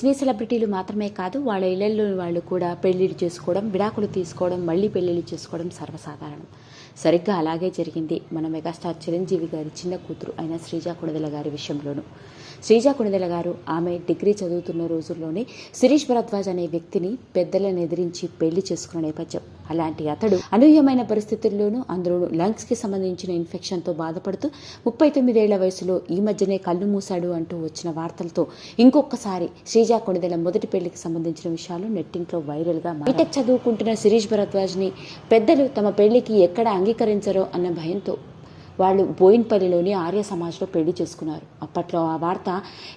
సినీ సెలబ్రిటీలు మాత్రమే కాదు వాళ్ళ ఇళ్ళల్లో వాళ్ళు కూడా పెళ్ళిళ్ళు చేసుకోవడం విడాకులు తీసుకోవడం మళ్ళీ పెళ్ళిళ్ళు చేసుకోవడం సర్వసాధారణం. సరిగ్గా అలాగే జరిగింది. మన మెగాస్టార్ చిరంజీవి గారి చిన్న కూతురు అయిన శ్రీజ కొడదల గారి విషయంలోనూ. శ్రీజ కొడదల గారు ఆమె డిగ్రీ చదువుతున్న రోజుల్లోనే శిరీష్ భరద్వాజ్ అనే వ్యక్తిని పెద్దలను ఎదిరించి పెళ్ళి చేసుకున్న నేపథ్యం. అలాంటి అతడు అనూహ్యమైన పరిస్థితుల్లోనూ అందరూ లంగ్స్కి సంబంధించిన ఇన్ఫెక్షన్తో బాధపడుతూ ముప్పై తొమ్మిదేళ్ళ వయసులో ఈ మధ్యనే కళ్ళు మూశాడు అంటూ వచ్చిన వార్తలతో ఇంకొకసారి శ్రీజా కొణిదెల మొదటి పెళ్ళికి సంబంధించిన విషయాలు నెట్టింట్లో వైరల్గా బీటెక్ చదువుకుంటున్న శిరీష్ భరద్వాజ్ని పెద్దలు తమ పెళ్ళికి ఎక్కడ అంగీకరించరో అన్న భయంతో వాళ్ళు బోయిన్పల్లిలోని ఆర్య సమాజ్లో పెళ్ళి చేసుకున్నారు. అప్పట్లో ఆ వార్త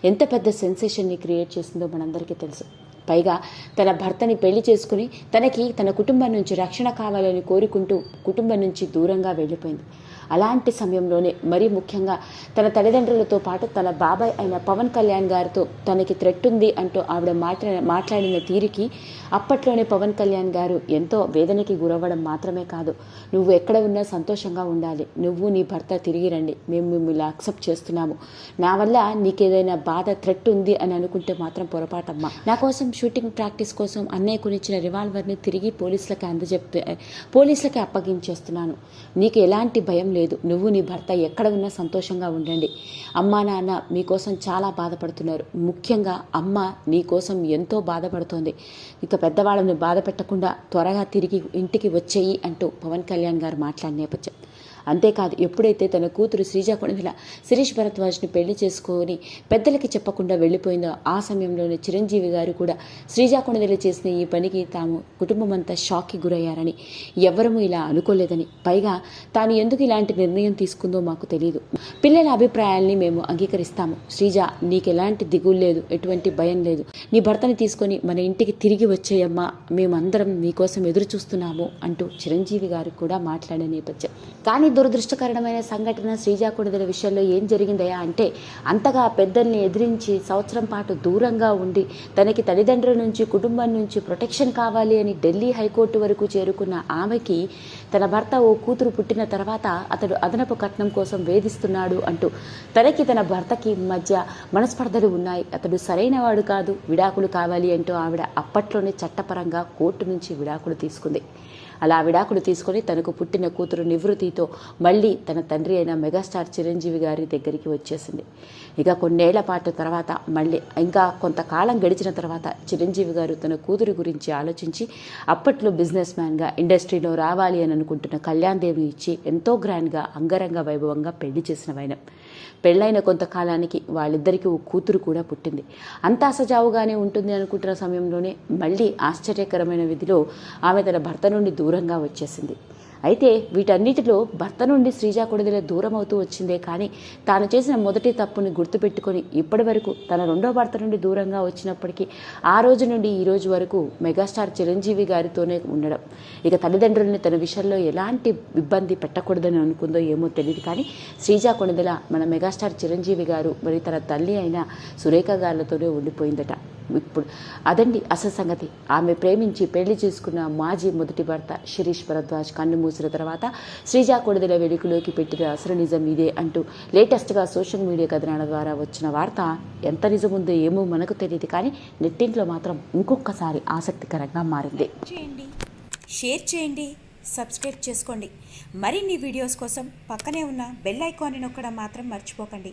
ఎంత పెద్ద సెన్సేషన్ని క్రియేట్ చేసిందో మనందరికీ తెలుసు. పైగా తన భర్తని పెళ్ళి చేసుకుని తనకి తన కుటుంబం నుంచి రక్షణ కావాలని కోరుకుంటూ కుటుంబం నుంచి దూరంగా వెళ్ళిపోయింది. అలాంటి సమయంలోనే మరీ ముఖ్యంగా తన తల్లిదండ్రులతో పాటు తన బాబాయ్ అయిన పవన్ కళ్యాణ్ గారితో తనకి థ్రెట్ ఉంది అంటూ ఆవిడ మాట్లా మాట్లాడిన తీరుకి అప్పట్లోనే పవన్ కళ్యాణ్ గారు ఎంతో వేదనకి గురవ్వడం మాత్రమే కాదు. నువ్వు ఎక్కడ ఉన్నా సంతోషంగా ఉండాలి. నువ్వు నీ భర్త తిరిగి రండి. మేము మిమ్మల్ని యాక్సెప్ట్ చేస్తున్నాము. నా వల్ల నీకేదైనా బాధ థ్రెట్ ఉంది అని అనుకుంటే మాత్రం పొరపాటమ్మా. నా కోసం షూటింగ్ ప్రాక్టీస్ కోసం అన్నయ్య కొనిచ్చిన రివాల్వర్ని తిరిగి పోలీసులకి అందజెప్తే పోలీసులకి అప్పగించేస్తున్నాను. నీకు ఎలాంటి భయం లేదు. నువ్వు నీ భర్త ఎక్కడ ఉన్నా సంతోషంగా ఉండండి. అమ్మా నాన్న మీకోసం చాలా బాధపడుతున్నారు. ముఖ్యంగా అమ్మ నీకోసం ఎంతో బాధపడుతోంది. ఇక పెద్దవాళ్ళని బాధ పెట్టకుండా త్వరగా తిరిగి ఇంటికి వచ్చేయి అంటూ పవన్ కళ్యాణ్ గారు మాట్లాడిన నేపథ్యం. అంతేకాదు ఎప్పుడైతే తన కూతురు శ్రీజ కొణిమిల శిరీష్ భరద్వాజ్ని పెళ్ళి చేసుకొని పెద్దలకి చెప్పకుండా వెళ్ళిపోయిందో ఆ సమయంలోనే చిరంజీవి గారు కూడా శ్రీజా కొణిమిల చేసిన ఈ పనికి తాము కుటుంబం అంతా షాక్కి గురయ్యారని ఎవ్వరము ఇలా అనుకోలేదని. పైగా తాను ఎందుకు ఇలాంటి నిర్ణయం తీసుకుందో మాకు తెలియదు పిల్లల అభిప్రాయాల్ని మేము అంగీకరిస్తాము. శ్రీజ నీకు ఎలాంటి దిగులు లేదు ఎటువంటి భయం లేదు. నీ భర్తని తీసుకొని మన ఇంటికి తిరిగి వచ్చేయమ్మా. మేమందరం నీకోసం ఎదురు చూస్తున్నాము అంటూ చిరంజీవి గారు కూడా మాట్లాడే నేపథ్యం. కానీ దురదృష్టకరమైన సంఘటన శ్రీజాకుడిదల విషయంలో ఏం జరిగిందయా అంటే అంతగా పెద్దల్ని ఎదిరించి సంవత్సరం పాటు దూరంగా ఉండి తనకి తల్లిదండ్రుల నుంచి కుటుంబం నుంచి ప్రొటెక్షన్ కావాలి అని ఢిల్లీ హైకోర్టు వరకు చేరుకున్న ఆమెకి తన భర్త ఓ కూతురు పుట్టిన తర్వాత అతడు అదనపు కట్నం కోసం వేధిస్తున్నాడు అంటూ తనకి తన భర్తకి మధ్య మనస్పర్ధలు ఉన్నాయి. అతడు సరైనవాడు కాదు విడాకులు కావాలి అంటూ ఆవిడ అప్పట్లోనే చట్టపరంగా కోర్టు నుంచి విడాకులు తీసుకుంది. అలా విడాకులు తీసుకొని తనకు పుట్టిన కూతురు నివృత్తితో మళ్ళీ తన తండ్రి అయిన మెగాస్టార్ చిరంజీవి గారి దగ్గరికి వచ్చేసింది. ఇక కొన్నేళ్ళ పాటు తర్వాత మళ్ళీ ఇంకా కొంతకాలం గడిచిన తర్వాత చిరంజీవి గారు తన కూతురు గురించి ఆలోచించి అప్పట్లో బిజినెస్ మ్యాన్గా ఇండస్ట్రీలో రావాలి అని అనుకుంటున్న కళ్యాణ్ దేవి ఇచ్చి ఎంతో గ్రాండ్గా అంగరంగ వైభవంగా పెళ్ళి చేసిన వైనం. పెళ్ళైన కొంతకాలానికి వాళ్ళిద్దరికీ ఓ కూతురు కూడా పుట్టింది. అంతా సజావుగానే ఉంటుంది అనుకుంటున్న సమయంలోనే మళ్ళీ ఆశ్చర్యకరమైన విధిలో ఆమె తన భర్త నుండి దూరంగా వచ్చేసింది. అయితే వీటన్నిటిలో భర్త నుండి శ్రీజా కొడుదల దూరం అవుతూ వచ్చిందే కానీ తాను చేసిన మొదటి తప్పుని గుర్తుపెట్టుకొని ఇప్పటి వరకు తన రెండో భర్త నుండి దూరంగా వచ్చినప్పటికీ ఆ రోజు నుండి ఈ రోజు వరకు మెగాస్టార్ చిరంజీవి గారితోనే ఉండడం. ఇక తల్లిదండ్రుల్ని తన విషయంలో ఎలాంటి ఇబ్బంది పెట్టకూడదని అనుకుందో ఏమో తెలియదు కానీ శ్రీజా కొణిదెల మన మెగాస్టార్ చిరంజీవి గారు మరి తన తల్లి అయిన సురేఖ గారితోనే ఉండిపోయిందట. ఇప్పుడు అదండి అసలు సంగతి. ఆమె ప్రేమించి పెళ్ళి చేసుకున్న మాజీ మొదటి భర్త శిరీష్ భరద్వాజ్ కన్ను మూసిన తర్వాత శ్రీజా కొడుదల వెలుగులోకి పెట్టిన అసలు నిజం ఇదే అంటూ లేటెస్ట్గా సోషల్ మీడియా కథనాల ద్వారా వచ్చిన వార్త ఎంత నిజం ఉందో ఏమో మనకు తెలియదు కానీ నెట్టింట్లో మాత్రం ఇంకొకసారి ఆసక్తికరంగా మారింది. చేయండి షేర్ చేయండి సబ్స్క్రైబ్ చేసుకోండి. మరిన్ని వీడియోస్ కోసం పక్కనే ఉన్న బెల్ ఐకాన్ని నొక్కడం మాత్రం మర్చిపోకండి.